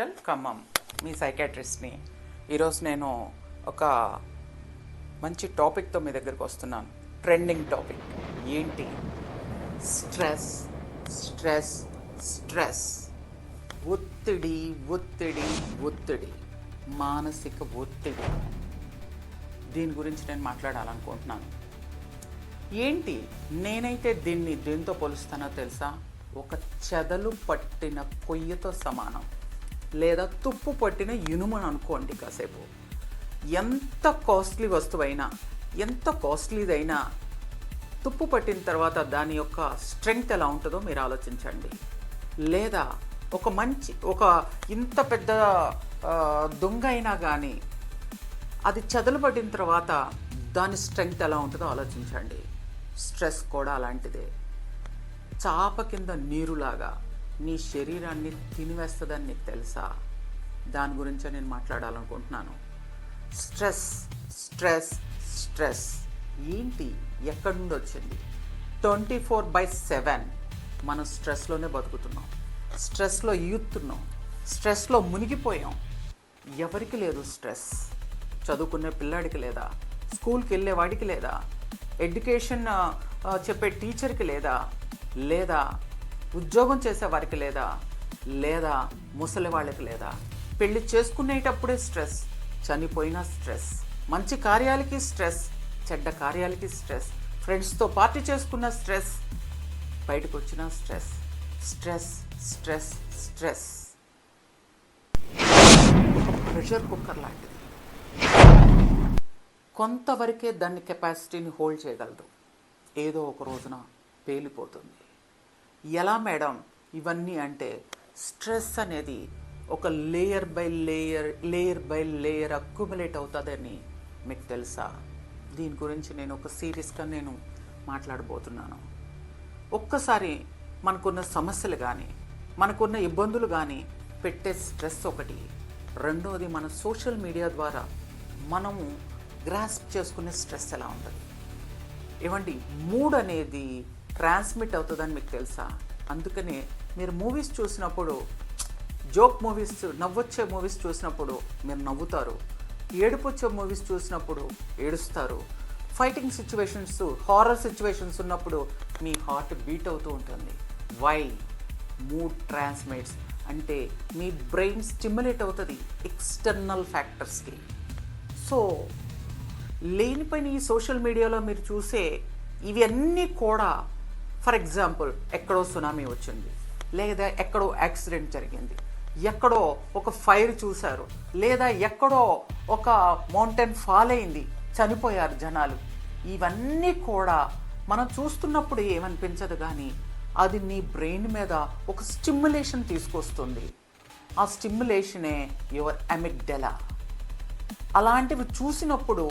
Hospital. Khammam మీ సైకాట్రిస్ట్ని. ఈరోజు నేను ఒక మంచి టాపిక్తో మీ దగ్గరికి వస్తున్నాను. Trending topic. ఏంటి? స్ట్రెస్. స్ట్రెస్. స్ట్రెస్. ఒత్తిడి ఒత్తిడి ఒత్తిడి. మానసిక ఒత్తిడి. దీని గురించి నేను మాట్లాడాలనుకుంటున్నాను. ఏంటి? నేనైతే దీన్ని దేంతో పోలుస్తానో తెలుసా? ఒక చెదలు పట్టిన కొయ్యతో సమానం. లేదా తుప్పు పట్టిన ఇనుమని అనుకోండి కాసేపు. ఎంత కాస్ట్లీ వస్తువైనా ఎంత కాస్ట్లీదైనా తుప్పు పట్టిన తర్వాత దాని యొక్క స్ట్రెంగ్త్ ఎలా ఉంటుందో మీరు ఆలోచించండి. లేదా ఒక మంచి ఒక ఇంత పెద్ద దొంగ అయినా కానీ అది చెదలు పట్టిన తర్వాత దాని స్ట్రెంగ్త్ ఎలా ఉంటుందో ఆలోచించండి. స్ట్రెస్ కూడా అలాంటిదే. చాప కింద నీరులాగా నీ శరీరాన్ని తినివేస్తుందని నీకు తెలుసా? దాని గురించే నేను మాట్లాడాలనుకుంటున్నాను. Stress stress stress. ఏంటి? ఎక్కడి నుండి వచ్చింది? Twenty four by seven. మనం స్ట్రెస్లోనే బతుకుతున్నాం. స్ట్రెస్లో ఈయుతున్నాం స్ట్రెస్లో మునిగిపోయాం. ఎవరికి లేదు స్ట్రెస్? చదువుకునే పిల్లాడికి లేదా? స్కూల్కి వెళ్ళే వాడికి లేదా? ఎడ్యుకేషన్ చెప్పే టీచర్కి లేదా? లేదా ఉద్యోగం చేసే వారికి లేదా లేదా ముసలి వాళ్ళకి లేదా పెళ్ళి చేసుకునేటప్పుడే స్ట్రెస్ చనిపోయినా స్ట్రెస్ మంచి కార్యాలకి స్ట్రెస్ చెడ్డ కార్యాలకి స్ట్రెస్ ఫ్రెండ్స్తో పార్టీ చేసుకున్న స్ట్రెస్ బయటకు వచ్చిన stress stress stress stress. Pressure cooker లాంటిది. కొంతవరకే దాని కెపాసిటీని హోల్డ్ చేయగలదు. ఏదో ఒక రోజున పేలిపోతుంది. ఎలా మేడం ఇవన్నీ అంటే స్ట్రెస్ అనేది ఒక layer by layer layer by layer accumulate అవుతుందని మీకు తెలుసా? దీని గురించి నేను ఒక సీరియస్గా నేను మాట్లాడబోతున్నాను. ఒక్కసారి మనకున్న సమస్యలు కానీ మనకున్న ఇబ్బందులు కానీ పెట్టే స్ట్రెస్ ఒకటి. రెండోది మన సోషల్ మీడియా ద్వారా మనము గ్రాస్ప్ చేసుకునే స్ట్రెస్ ఎలా ఉంటుంది? ఏమండి మూడ్ అనేది ట్రాన్స్మిట్ అవుతుందని మీకు తెలుసా? అందుకనే మీరు మూవీస్ చూసినప్పుడు జోక్ మూవీస్ నవ్వొచ్చే మూవీస్ చూసినప్పుడు మీరు నవ్వుతారు. ఏడుపు వచ్చే మూవీస్ చూసినప్పుడు ఏడుస్తారు. ఫైటింగ్ సిచ్యువేషన్స్ హారర్ సిచ్యువేషన్స్ ఉన్నప్పుడు మీ హార్ట్ బీట్ అవుతూ ఉంటుంది. వై మూడ్ ట్రాన్స్మిట్స్ అంటే మీ బ్రెయిన్ స్టిమ్యులేట్ అవుతుంది ఎక్స్టర్నల్ ఫ్యాక్టర్స్కి సో లేనిపోయిన ఈ సోషల్ మీడియాలో మీరు చూసే ఇవన్నీ కూడా ఫర్ ఎగ్జాంపుల్ ఎక్కడో సునామీ వచ్చింది లేదా ఎక్కడో యాక్సిడెంట్ జరిగింది ఎక్కడో ఒక ఫైర్ చూశారు లేదా ఎక్కడో ఒక మౌంటైన్ ఫాల్ అయింది చనిపోయారు జనాలు. ఇవన్నీ కూడా మనం చూస్తున్నప్పుడు ఏమనిపించదు కానీ అది నీ బ్రెయిన్ మీద ఒక స్టిమ్యులేషన్ తీసుకొస్తుంది. ఆ స్టిమ్యులేషనే యువర్ అమిగ్డెలా. అలాంటివి చూసినప్పుడు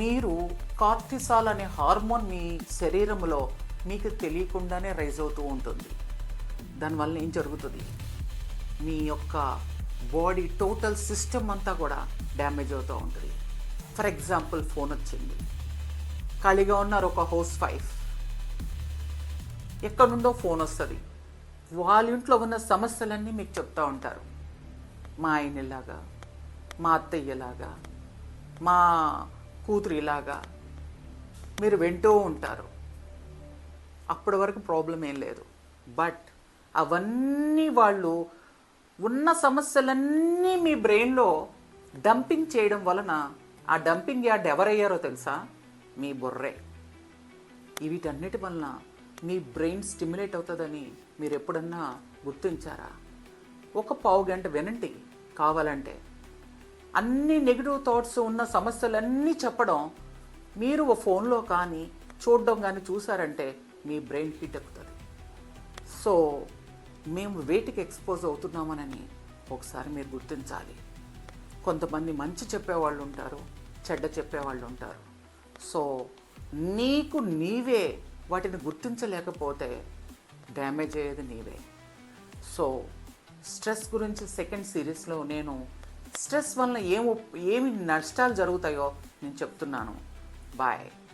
మీరు కార్టిసాల్ అనే హార్మోన్ మీ శరీరంలో మీకు తెలియకుండానే రైజ్ అవుతూ ఉంటుంది. దానివల్ల ఏం జరుగుతుంది? మీ యొక్క బాడీ టోటల్ సిస్టమ్ అంతా కూడా డ్యామేజ్ అవుతూ ఉంటుంది. ఫర్ ఎగ్జాంపుల్ ఫోన్ వచ్చింది. ఖాళీగా ఉన్నారు ఒక హౌస్ వైఫ్. ఎక్కడి నుండో ఫోన్ వస్తుంది. వాళ్ళ ఇంట్లో ఉన్న సమస్యలన్నీ మీకు చెప్తూ ఉంటారు. మా ఆయన ఇలాగా మా అత్తయ్యలాగా మా కూతురు ఇలాగా మీరు వింటూ ఉంటారు. అప్పటి వరకు ప్రాబ్లం ఏం లేదు. బట్ అవన్నీ వాళ్ళు ఉన్న సమస్యలన్నీ మీ బ్రెయిన్లో డంపింగ్ చేయడం వలన ఆ డంపింగ్ యార్డ్ ఎవరయ్యారో తెలుసా? మీ బుర్రే. వీటన్నిటి వలన మీ బ్రెయిన్ స్టిమ్యులేట్ అవుతుందని మీరు ఎప్పుడన్నా గుర్తించారా? ఒక పావు గంట వినండి కావాలంటే అన్ని నెగిటివ్ థాట్స్ ఉన్న సమస్యలన్నీ చెప్పడం మీరు ఓ ఫోన్లో కానీ చూడడం కానీ చూసారంటే మీ బ్రెయిన్ హీట్ ఎక్కుతుంది. సో మేము వేటికి ఎక్స్పోజ్ అవుతున్నామనని ఒకసారి మీరు గుర్తించాలి. కొంతమంది మంచి చెప్పేవాళ్ళు ఉంటారు చెడ్డ చెప్పేవాళ్ళు ఉంటారు. సో నీకు నీవే వాటిని గుర్తించలేకపోతే డ్యామేజ్ అయ్యేది నీవే. సో స్ట్రెస్ గురించి సెకండ్ సిరీస్లో నేను స్ట్రెస్ వల్ల ఏం ఏమి నష్టాలు జరుగుతాయో నేను చెప్తున్నాను. బాయ్.